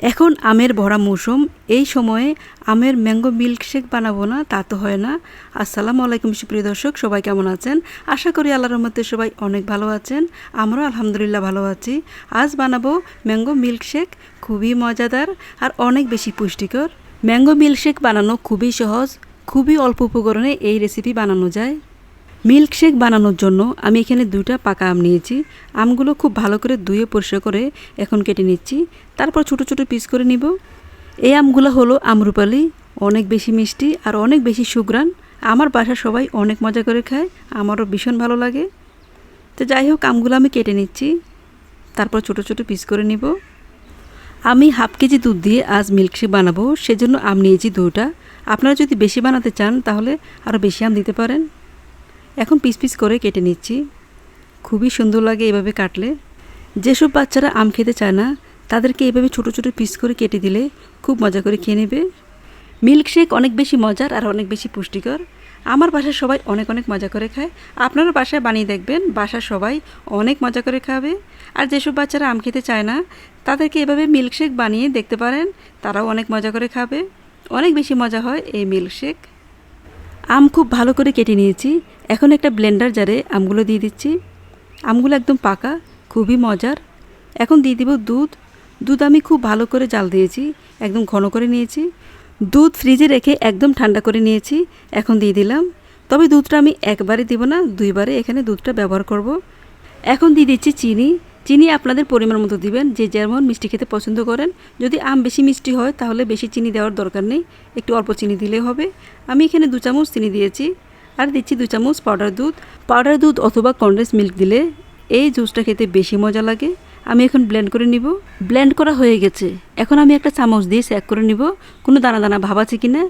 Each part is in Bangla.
এখন আমের ভরা মৌসুম, এই সময়ে আমের ম্যাঙ্গো মিল্কশেক বানাবো না, তা তো হয় না। আসসালামু আলাইকুম সুপ্রিয় দর্শক, সবাই কেমন আছেন? আশা করি আল্লাহর রহমতে সবাই অনেক ভালো আছেন, আমরাও আলহামদুলিল্লাহ ভালো আছি। আজ বানাবো ম্যাঙ্গো মিল্কশেক, খুবই মজাদার আর অনেক বেশি পুষ্টিকর। ম্যাঙ্গো মিল্কশেক বানানো খুবই সহজ, খুবই অল্প উপকরণে এই রেসিপি বানানো যায়। মিল্কশেক বানানোর জন্য আমি এখানে দুইটা পাকা আম নিয়েছি। আমগুলো খুব ভালো করে ধুয়ে পরিষ্কার করে এখন কেটে নিচ্ছি। তারপর ছোট ছোট পিস করে নিব। এই আমগুলো হলো আমরুপালি, অনেক বেশি মিষ্টি আর অনেক বেশি সুগ্রান আমার বাসা সবাই অনেক মজা করে খায়, আমারও ভীষণ ভালো লাগে। তো যাই হোক, আমগুলো আমি কেটে নিচ্ছি। তারপর ছোট ছোট পিস করে নিব। আমি হাফ কেজি দুধ দিয়ে আজ মিল্কশেক বানাবো, সেজন্য আম নিয়েছি দুটা আপনারা যদি বেশি বানাতে চান, তাহলে আরও বেশি আম দিতে পারেন। এখন পিস পিস করে কেটে নিচ্ছি। খুবই সুন্দর লাগে এভাবে কাটলে। যেসব বাচ্চারা আম খেতে চায় না, তাদেরকে এভাবে ছোটো ছোটো পিস করে কেটে দিলে খুব মজা করে খেয়ে নেবে। মিল্কশেক অনেক বেশি মজার আর অনেক বেশি পুষ্টিকর। আমার বাসার সবাই অনেক অনেক মজা করে খায়। আপনারা বাসায় বানিয়ে দেখবেন, বাসার সবাই অনেক মজা করে খাবে। আর যেসব বাচ্চারা আম খেতে চায় না, তাদেরকে এভাবে মিল্কশেক বানিয়ে দেখতে পারেন, তারাও অনেক মজা করে খাবে। অনেক বেশি মজা হয় এই মিল্কশেক। আম খুব ভালো করে কেটে নিয়েছি। এখন একটা ব্লেন্ডার জারে আমগুলো দিয়ে দিচ্ছি। আমগুলো একদম পাকা, খুবই মজার। এখন দিয়ে দিব দুধ। দুধ আমি খুব ভালো করে জাল দিয়েছি, একদম ঘন করে নিয়েছি। দুধ ফ্রিজে রেখে একদম ঠান্ডা করে নিয়েছি, এখন দিয়ে দিলাম। তবে দুধটা আমি একবারে দিব না, দুইবারে এখানে দুধটা ব্যবহার করব। এখন দিয়ে দিচ্ছি চিনি। চিনি আপনাদের পরিমাণ মতো দিবেন, যে যেমন মিষ্টি খেতে পছন্দ করেন। যদি আম বেশি মিষ্টি হয়, তাহলে বেশি চিনি দেওয়ার দরকার নেই। একটু অল্প চিনি দিলে হবে। আমি এখানে দু চামচ চিনি দিয়েছি, আর দিচ্ছি দু চামচ পাউডার দুধ। পাউডার দুধ অথবা কন্ডেন্স মিল্ক দিলে এই জুসটা খেতে বেশি মজা লাগে। আমি এখন ব্লেন্ড করে নিব। ব্লেন্ড করা হয়ে গেছে। এখন আমি একটা চামচ দিয়ে স্যাক করে নিব। কোনো দানা দানা ভাব আছে কি না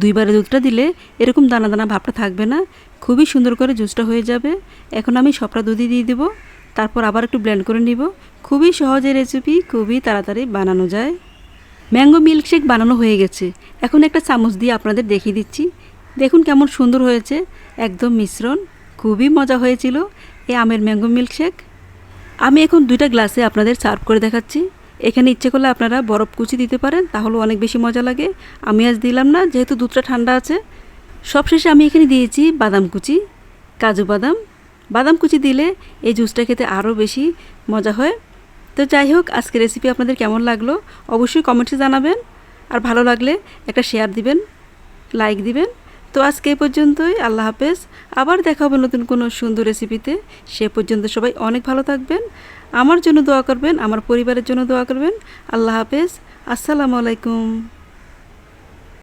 দুইবারে দুধটা দিলে এরকম দানা দানা ভাবটা থাকবে না। খুবই সুন্দর করে জুসটা হয়ে যাবে। এখন আমি সবটা দুধই দিয়ে দেবো। তারপর আবার একটু ব্লেন্ড করে নিব। খুবই সহজে রেসিপি খুবই তাড়াতাড়ি বানানো যায়। ম্যাঙ্গো মিল্কশেক বানানো হয়ে গেছে। এখন একটা চামচ দিয়ে আপনাদের দেখিয়ে দিচ্ছি। দেখুন কেমন সুন্দর হয়েছে। একদম মিশ্রণ। খুবই মজা হয়েছিল এই আমের ম্যাঙ্গো মিল্কশেক আমি এখন দুইটা গ্লাসে আপনাদের সার্ভ করে দেখাচ্ছি। এখানে ইচ্ছে করলে আপনারা বরফ কুচি দিতে পারেন তাহলে অনেক বেশি মজা লাগে। আমি আজ দিলাম না, যেহেতু দুধটা ঠান্ডা আছে। সবশেষে আমি এখানে দিয়েছি বাদাম কুচি, কাজু বাদাম। বাদাম কুচি দিলে এই জুসটা খেতে আরও বেশি মজা হয়। তো যাই হোক আজকে রেসিপি আপনাদের কেমন লাগল অবশ্যই কমেন্টসে জানাবেন। আর ভালো লাগলে একটা শেয়ার দিবেন লাইক দিবেন। তো আজকে এই পর্যন্তই, আল্লাহ হাফেজ। আবার দেখা হবে নতুন কোনো সুন্দর রেসিপিতে সে পর্যন্ত সবাই অনেক ভালো থাকবেন। আমার জন্য দোয়া করবেন, আমার পরিবারের জন্য দোয়া করবেন। আল্লাহ হাফেজ। আসসালামু আলাইকুম।